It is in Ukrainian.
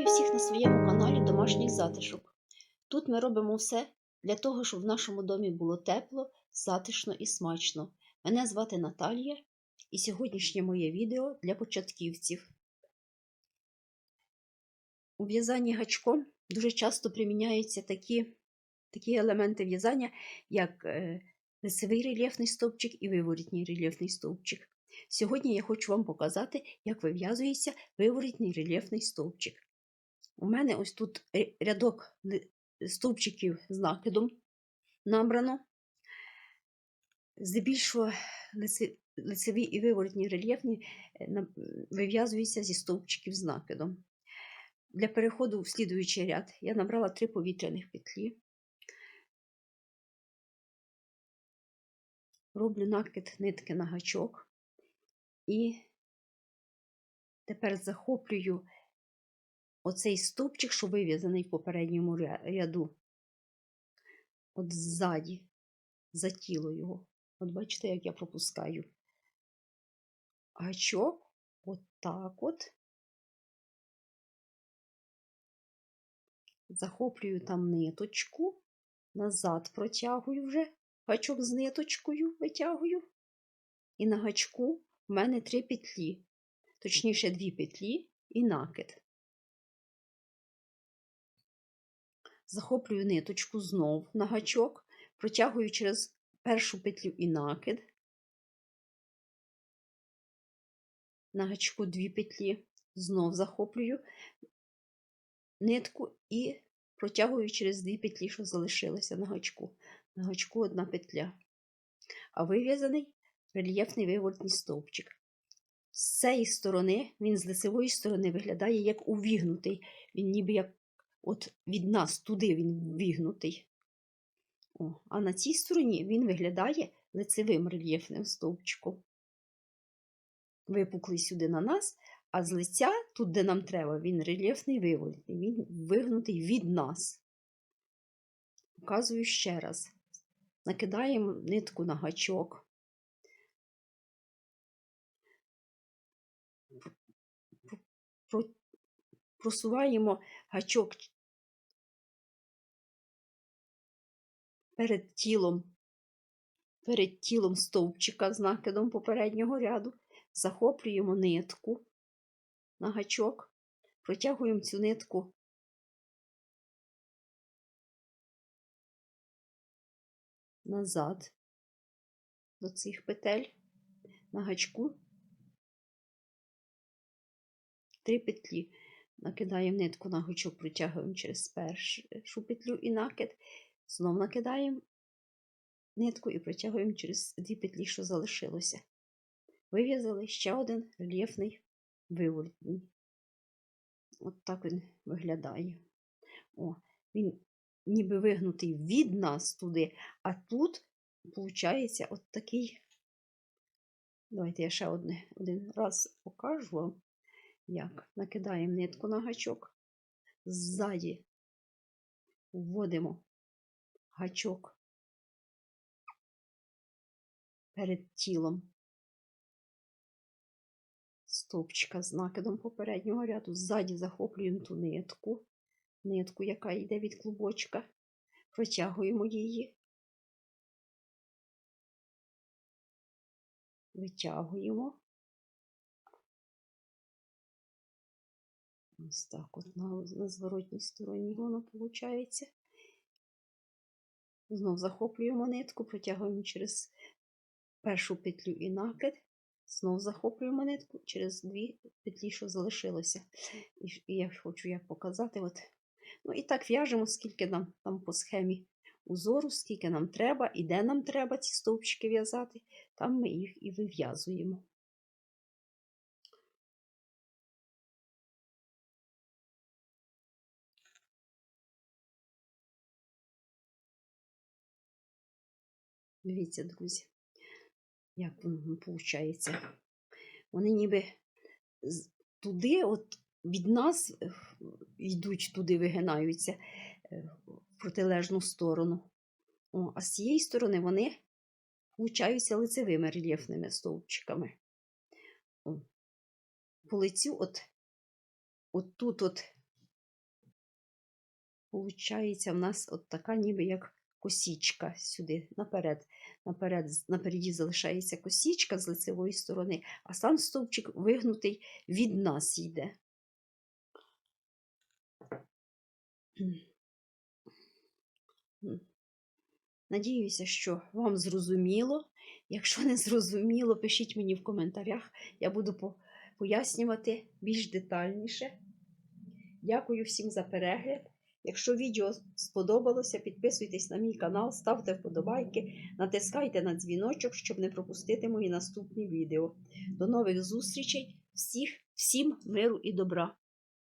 Вітаю всіх на своєму каналі Домашній затишок. Тут ми робимо все для того, щоб в нашому домі було тепло, затишно і смачно. Мене звати Наталія, і сьогоднішнє моє відео для початківців. У в'язанні гачком дуже часто приміняються такі, такі елементи в'язання, як е, лицевий рельєфний стовпчик і виворітній рельєфний стовпчик. Сьогодні я хочу вам показати, як вив'язується виворітний рельєфний стовпчик. У мене ось тут рядок стовпчиків з накидом набрано. Здебільшого лицеві і виворотні рельєфні е, вив'язуються зі стовпчиків з накидом. Для переходу в слідуючий ряд я набрала три повітряних петлі. Роблю накид нитки на гачок. І тепер захоплюю оцей стовпчик, що вив'язаний в попередньому ряду. От ззаді, за тіло його. От бачите, як я пропускаю. Гачок, от так от. Захоплюю там ниточку, назад протягую вже, гачок з ниточкою витягую. І на гачку в мене три петлі, точніше дві петлі і накид. Захоплюю ниточку знов на гачок, протягую через першу петлю і накид. На гачку дві петлі, знов захоплюю нитку і протягую через дві петлі, що залишилися на гачку. На гачку одна петля. А вив'язаний рельєфний виворотній стовпчик. З цієї сторони, він з лицевої сторони виглядає як увігнутий. Він ніби як от від нас туди він вігнутий. О, а на цій стороні він виглядає лицевим рельєфним стовпчиком. Випуклий сюди на нас, а з лиця, тут, де нам треба, він рельєфний виворотний, він вигнутий від нас. Показую ще раз. Накидаємо нитку на гачок. Про- Просуваємо гачок перед тілом, перед тілом стовпчика з накидом попереднього ряду, захоплюємо нитку на гачок, протягуємо цю нитку назад до цих петель на гачку три петлі. Накидаємо нитку на гачок, протягуємо через першу петлю і накид. Знов накидаємо нитку і протягуємо через дві петлі, що залишилося. Вив'язали ще один рельєфний виворотній. От так він виглядає. О, він ніби вигнутий від нас туди, а тут, виходить, от такий. Давайте я ще одне, один раз покажу вам, як? Накидаємо нитку на гачок, ззаді вводимо гачок перед тілом. Стовпчика з накидом попереднього ряду, ззаді захоплюємо ту нитку, нитку, яка йде від клубочка, протягуємо її, витягуємо. Ось так от на, на зворотній стороні воно виходить. Знов захоплюємо нитку, протягуємо через першу петлю і накид. Знов захоплюємо нитку через дві петлі, що залишилося. І я хочу як показати. От. Ну і так в'яжемо, скільки нам там по схемі узору, скільки нам треба і де нам треба ці стовпчики в'язати, там ми їх і вив'язуємо. Дивіться, друзі, як воно виходить. Вони ніби туди, от від нас е, йдуть туди, вигинаються е, в протилежну сторону. О, а з цієї сторони вони получаються лицевими рельєфними стовпчиками. О. По лицю, от, от тут от Получається, в нас от така ніби як косічка сюди, наперед. Наперед, напереді залишається косічка з лицевої сторони, а сам стовпчик вигнутий від нас йде. Надіюся, що вам зрозуміло. Якщо не зрозуміло, пишіть мені в коментарях. Я буду пояснювати більш детальніше. Дякую всім за перегляд. Якщо відео сподобалося, підписуйтесь на мій канал, ставте вподобайки, натискайте на дзвіночок, щоб не пропустити мої наступні відео. До нових зустрічей! Всіх, всім миру і добра!